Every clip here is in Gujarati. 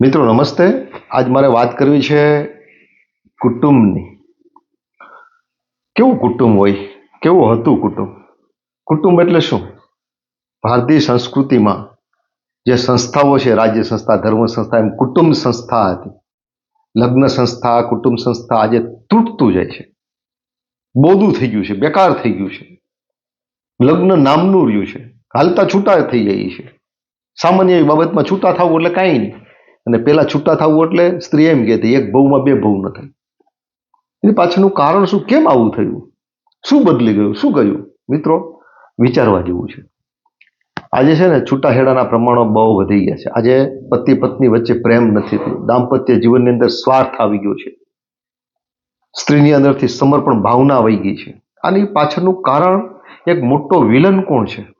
મિત્રો, નમસ્તે. આજ મારે વાત કરવી છે કુટુંબની. કેવું કુટુંબ હોય? કેવું હતું કુટુંબ? કુટુંબ એટલે શું? ભારતીય સંસ્કૃતિમાં જે સંસ્થાઓ છે, રાજ્ય સંસ્થા, ધર્મ સંસ્થા, એમ કુટુંબ સંસ્થા હતી. લગ્ન સંસ્થા, કુટુંબ સંસ્થા આજે તૂટતું જાય છે. બોદું થઈ ગયું છે, બેકાર થઈ ગયું છે. લગ્ન નામનું રહ્યું છે. હાલતા છૂટા થઈ જાય છે. સામાન્ય બાબતમાં છૂટા થવું એટલે કાંઈ નહીં. અને પેલા છૂટા થવું એટલે સ્ત્રી એમ કહેતી, એક ભવમાં બે ભવ ન થાય. એની પાછળનું કારણ શું? કેમ આવું થયું? શું બદલી ગયું? શું ગયું? મિત્રો, વિચારવા જેવું છે. આજે છે ને છૂટાછેડાના પ્રમાણો બહુ વધી ગયા છે. આજે પતિ પત્ની વચ્ચે પ્રેમ નથી થયું. દાંપત્ય જીવનની અંદર સ્વાર્થ આવી ગયો છે. સ્ત્રીની અંદરથી સમર્પણ ભાવના વહી ગઈ છે. આની પાછળનું કારણ, એક મોટો વિલન કોણ છે?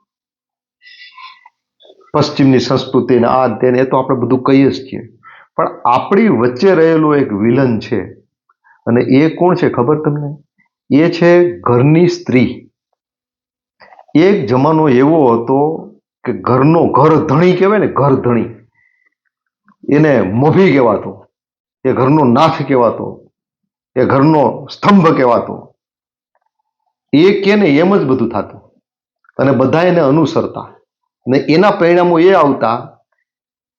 પશ્ચિમની સંસ્કૃતિ ને આ તેને એ તો આપણે બધું કહીએ જ છીએ. પણ આપણી વચ્ચે રહેલો એક વિલન છે. અને એ કોણ છે ખબર તમને? એ છે ઘરની સ્ત્રી. એક જમાનો એવો હતો કે ઘરનો ઘર ધણી કહેવાય ને, ઘર ધણી. એને મોભી કહેવાતો. એ ઘરનો નાથ કહેવાતો. એ ઘરનો સ્તંભ કહેવાતો. એ કે ને એમ જ બધું થતું. અને બધા એને અનુસરતા. ને એના પરિણામો એ આવતા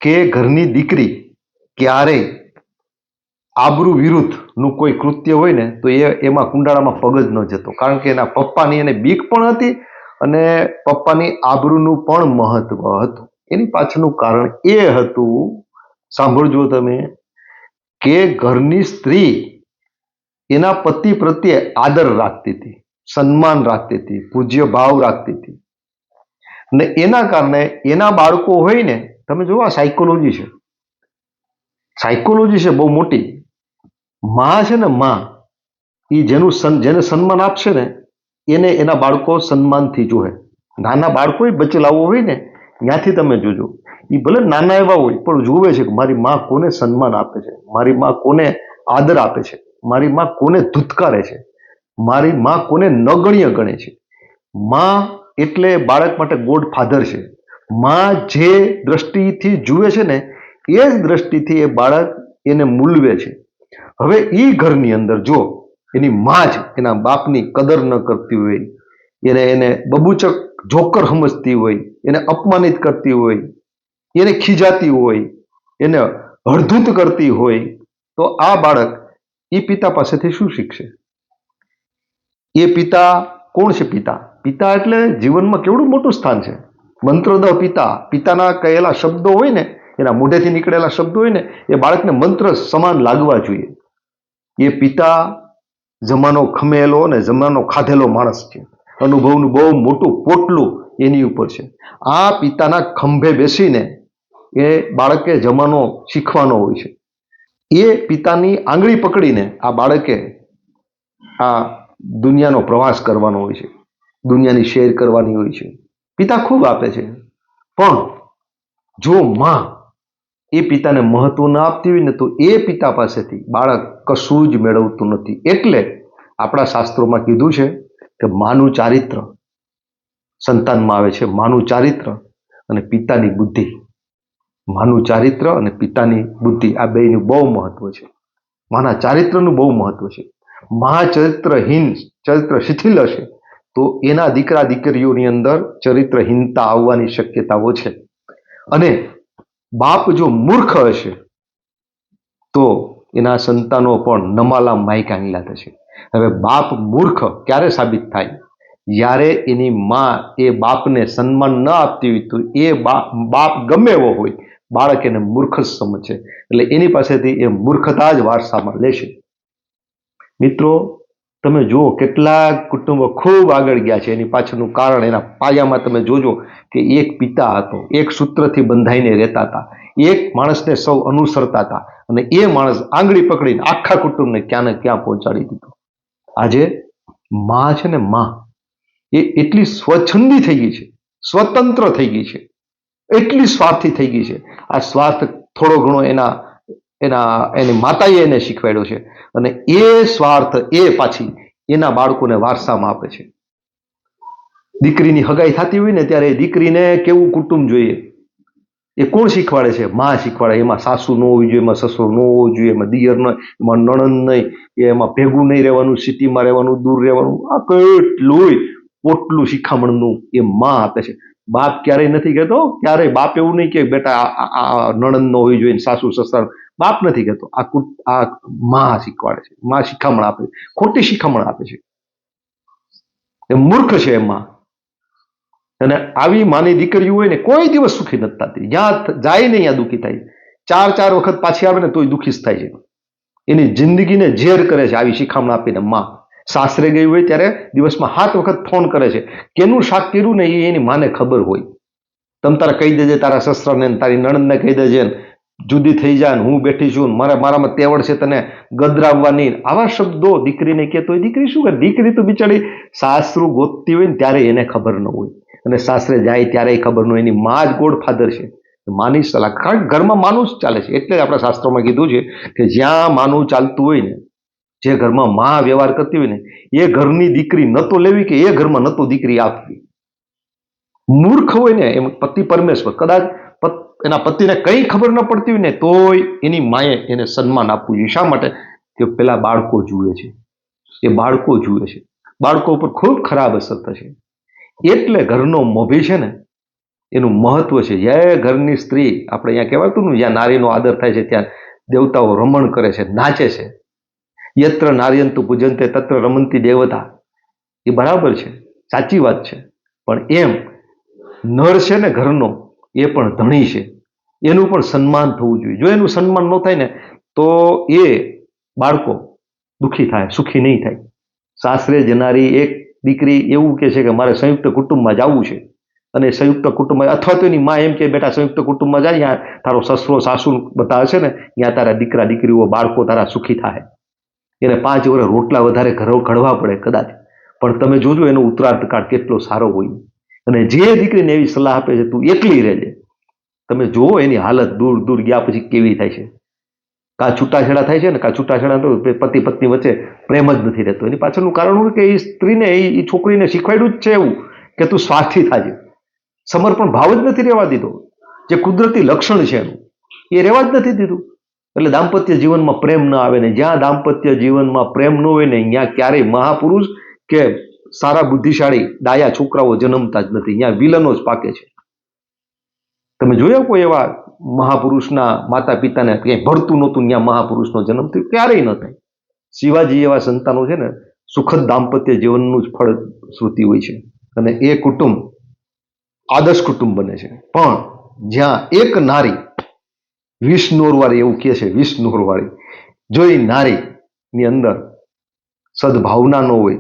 કે ઘરની દીકરી ક્યારેય આબરૂ વિરુદ્ધનું કોઈ કૃત્ય હોય ને, તો એ એમાં કુંડાળામાં પગ જ ન જતો. કારણ કે એના પપ્પાની એને બીક પણ હતી અને પપ્પાની આબરૂનું પણ મહત્વ હતું. એની પાછળનું કારણ એ હતું, સાંભળજો તમે, કે ઘરની સ્ત્રી એના પતિ પ્રત્યે આદર રાખતી હતી, સન્માન રાખતી હતી, પૂજ્ય ભાવ રાખતી હતી. ને એના કારણે એના બાળકો હોય ને, તમે જુઓ આ સાયકોલોજી છે. સાયકોલોજી છે બહુ મોટી. માં છે ને માં એ જેનું સન, જેને સન્માન આપશે ને, એને એના બાળકો સન્માનથી જોવે. નાના બાળકો બચેલાવો હોય ને, ત્યાંથી તમે જોજો. એ ભલે નાના એવા હોય, પણ જુએ છે કે મારી માં કોને સન્માન આપે છે? મારી માં કોને આદર આપે છે? મારી માં કોને ધુતકારે છે? મારી માં કોને નગણ્ય ગણે છે? માં એટલે બાળક માટે ગોડ ફાધર છે. માં જે દ્રષ્ટિથી જુએ છે ને, એ જ દ્રષ્ટિથી એ બાળક એને મૂલવે છે. હવે એ ઘરની અંદર જો, એની માં જ એના બાપની કદર ન કરતી હોય, એને એને બબૂચક જોકર સમજતી હોય, એને અપમાનિત કરતી હોય, એને ખીજાતી હોય, એને હળધૂત કરતી હોય, તો આ બાળક એ પિતા પાસેથી શું શીખશે? એ પિતા કોણ છે પિતા? પિતા એટલે જીવનમાં કેવડું મોટું સ્થાન છે. મંત્રદ પિતા, પિતાના કહેલા શબ્દો હોય ને, એના મોઢેથી નીકળેલા શબ્દો હોય ને, એ બાળકને મંત્ર સમાન લાગવા જોઈએ. એ પિતા જમાનો ખમેલો અને જમાનો ખાધેલો માણસ છે. અનુભવનું બહુ મોટું પોટલું એની ઉપર છે. આ પિતાના ખંભે બેસીને એ બાળકે જમાનો શીખવાનો હોય છે. એ પિતાની આંગળી પકડીને આ બાળકે આ દુનિયાનો પ્રવાસ કરવાનો હોય છે. દુનિયાની શેર કરવાની હોય છે. પિતા ખૂબ આપે છે. પણ જો માં એ પિતાને મહત્વ ન આપતી હોય ને તો એ પિતા પાસેથી બાળક કશું જ મેળવતું નથી. એટલે આપણા શાસ્ત્રોમાં કીધું છે કે માનું ચારિત્ર સંતાનમાં આવે છે. માનું ચારિત્ર અને પિતાની બુદ્ધિ. માનું ચારિત્ર અને પિતાની બુદ્ધિ આ બેયનું બહુ મહત્વ છે. માના ચારિત્રનું બહુ મહત્વ છે. મહા ચરિત્રહીન ચરિત્ર શિથિલ હશે. તો એના દીકરા દીકરીઓની અંદર ચરિત્રહીનતા આવવાની શક્યતાઓ છે. અને બાપ જો મૂર્ખ હશે, તો એના સંતાનો પણ નમાલા માયકા આંગલા થશે હવે બાપ મૂર્ખ ક્યારે સાબિત થાય? જ્યારે એની માં એ બાપને સન્માન ન આપતી હોય તો એ બાપ ગમે એવો હોય, બાળક એને મૂર્ખ જ સમજશે એટલે એની પાસેથી એ મૂર્ખતા જ વારસામાં લેશે મિત્રો તમે જુઓ કેટલાક કુટુંબો ખૂબ આગળ ગયા છે. એની પાછળનું કારણ એના પાયામાં તમે જોજો કે એક પિતા હતો. એક સૂત્રથી બંધાઈને રહેતા હતા. એક માણસને સૌ અનુસરતા હતા અને એ માણસ આંગળી પકડીને આખા કુટુંબને ક્યાં ને ક્યાં પહોંચાડી દીધું. આજે માં છે ને માં. એ એટલી સ્વચ્છંદી થઈ ગઈ છે. સ્વતંત્ર થઈ ગઈ છે. એટલી સ્વાર્થી થઈ ગઈ છે. આ સ્વાર્થ થોડો ઘણો એના એના, એની માતાએ એને શીખવાડ્યો છે. અને એ સ્વાર્થ એ પાછી એના બાળકોને વારસામાં આપે છે. દીકરીની હગાઈ થતી હોય ને ત્યારે દીકરીને કેવું કુટુંબ જોઈએ? એ કોણ શીખવાડે છે? માં શીખવાડે. એમાં સાસુ ન હોવી જોઈએ, એમાં સસરો ન હોવો જોઈએ, એમાં દિયર ન, એમાં નણંદ નહીં એમાં ભેગું નહીં રહેવાનું, સિટીમાં રહેવાનું, દૂર રહેવાનું. આ કેટલુંય પોટલું શિખામણનું એ માં આપે છે. બાપ ક્યારેય નથી કહેતો, ક્યારેય બાપ એવું નહીં કે બેટા આ નણંદ ન હોવી જોઈએ સાસુ, સસરા બાપ નથી કહેતો આ આ માં શીખવાડે છે. માં શિખામણ આપે છે. ખોટી શિખામણ આપે છે. એ મૂર્ખ છે એમાં અને આવી માની દીકરીઓ હોય ને કોઈ દિવસ સુખી નથી થતી. જ્યાં જાય ને ત્યાં દુઃખી થાય. ચાર ચાર વખત પાછી આવે ને તોય દુઃખી જ થાય છે. એની જિંદગીને ઝેર કરે છે આવી શિખામણ આપીને માં. સાસરે ગઈ હોય ત્યારે દિવસમાં સાત વખત ફોન કરે છે. કેનું શાક કર્યું ને એ એની માને ખબર હોય. તમ તારા કહી દેજે, તારા સસરાને તારી નણંદને કહી દેજે ને. જુદી થઈ જાય ને હું બેઠી છું મારા મારામાં તેવડ છે તને ગદરાવવાની આવા શબ્દો દીકરીને કહેતો હોય દીકરી શું કરે? દીકરી તો બિચારી સાસરું ગોતતી હોય ને ત્યારે એને ખબર ન હોય. અને સાસરે જાય ત્યારે ખબર ન હોય. એની મા જ ગોડ ફાધર છે. માની સલાહ. કારણ ઘરમાં માનું જ ચાલે છે. એટલે આપણા શાસ્ત્રોમાં કીધું છે કે જ્યાં માનું ચાલતું હોય ને, જે ઘરમાં મા વ્યવહાર કરતી હોય ને, એ ઘરની દીકરી ન તો લેવી કે એ ઘરમાં ન તો દીકરી આપવી. મૂર્ખ હોય ને એમ પતિ પરમેશ્વર. કદાચ એના પતિને કંઈ ખબર ન પડતી હોય ને તોય એની માએ એને સન્માન આપવું જોઈએ શા માટે? કે પેલા બાળકો જુએ છે. એ બાળકો જુએ છે. બાળકો ઉપર ખૂબ ખરાબ અસર થશે. એટલે ઘરનો મોભી છે ને, એનું મહત્વ છે. જે ઘરની સ્ત્રી, આપણે અહીંયા કહેવાતું ને, જ્યાં નારીનો આદર થાય છે, ત્યાં દેવતાઓ રમણ કરે છે, નાચે છે. યત્ર નાર્યંતુ પૂજંતે તત્ર રમંતી દેવતા. એ બરાબર છે. સાચી વાત છે. પણ એમ નર છે ને ઘરનો એ પણ ધણી છે. એનું પણ સન્માન થવું જોઈએ. જો એનું સન્માન ન થાય ને, તો એ બાળકો દુઃખી થાય, સુખી નહીં થાય. સાસરે જનારી એક દીકરી એવું કે છે કે મારે સંયુક્ત કુટુંબમાં જવું છે. અને સંયુક્ત કુટુંબમાં, અથવા તો એની માં એમ કે બેટા, સંયુક્ત કુટુંબમાં જાય ત્યાં તારો સસરો, સાસુ બધા હશે ને ત્યાં તારા દીકરા, દીકરીઓ, બાળકો તારા સુખી થાય. એને પાંચ વર્ષ રોટલા વધારે ઘરો ઘડવા પડે કદાચ. પણ તમે જોજો એનો ઉત્તરાર્થ કાળ કેટલો સારો હોય. અને જે દીકરીને એવી સલાહ આપે છે, તું એકલી રહેજે. તમે જુઓ એની હાલત, દૂર દૂર ગયા પછી કેવી થાય છે. કાં છૂટાછેડા થાય છે ને, કાં છૂટાછેડા તો પતિ, પત્ની વચ્ચે પ્રેમ જ નથી રહેતો. એની પાછળનું કારણ શું કે એ સ્ત્રીને એ છોકરીને શીખવાડ્યું જ છે એવું, કે તું સ્વાર્થી થાજે. સમર્પણ ભાવ જ નથી રહેવા દીધો. જે કુદરતી લક્ષણ છે એનું, એ રહેવા જ નથી દીધું. એટલે દાંપત્ય જીવનમાં પ્રેમ ન આવે ને જ્યાં દાંપત્ય જીવનમાં પ્રેમ ન હોય ને, ત્યાં ક્યારેય મહાપુરુષ કે સારા બુદ્ધિશાળી ડાયા છોકરાઓ જન્મતા જ નથી. ત્યાં વિલનો જ પાકે છે. તમે જોયા કોઈ એવા મહાપુરુષના માતા પિતાને ક્યાંય ભળતું નહોતું, ત્યાં મહાપુરુષનો જન્મ થયો? ક્યારેય ન થાય. શિવાજી એવા સંતાનો છે ને, સુખદ દાંપત્ય જીવનનું જ ફળ શ્રુતિ હોય છે. અને એ કુટુંબ આદર્શ કુટુંબ બને છે. પણ જ્યાં એક નારી વીસ નોરવાળી એવું કહે છે વીસ જો એ નારીની અંદર સદભાવના ન હોય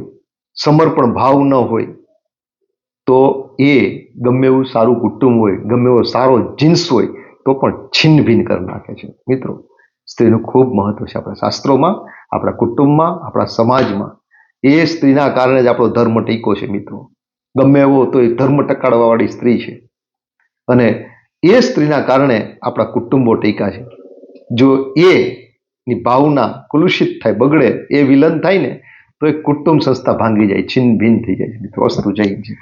સમર્પણ ભાવ ન હોય, તો એ ગમે એવું સારું કુટુંબ હોય, ગમે એવો સારો જીન્સ હોય, તો પણ છિન્ન કરી નાખે છે. મિત્રો, સ્ત્રીનું ખૂબ મહત્વ છે આપણા શાસ્ત્રોમાં, આપણા કુટુંબમાં, આપણા સમાજમાં. એ સ્ત્રીના કારણે જ આપણો ધર્મ ટીકો છે, મિત્રો. ગમે એવો તો એ ધર્મ ટકાડવાવાળી સ્ત્રી છે. અને એ સ્ત્રીના કારણે આપણા કુટુંબો ટીકા છે. જો એ ની ભાવના કલુષિત થાય, બગડે, એ વિલન થાય ને તો એ કુટુંબ સંસ્થા ભાંગી જાય છિન્ન ભિન્ન થઈ જાય મિત્રો છે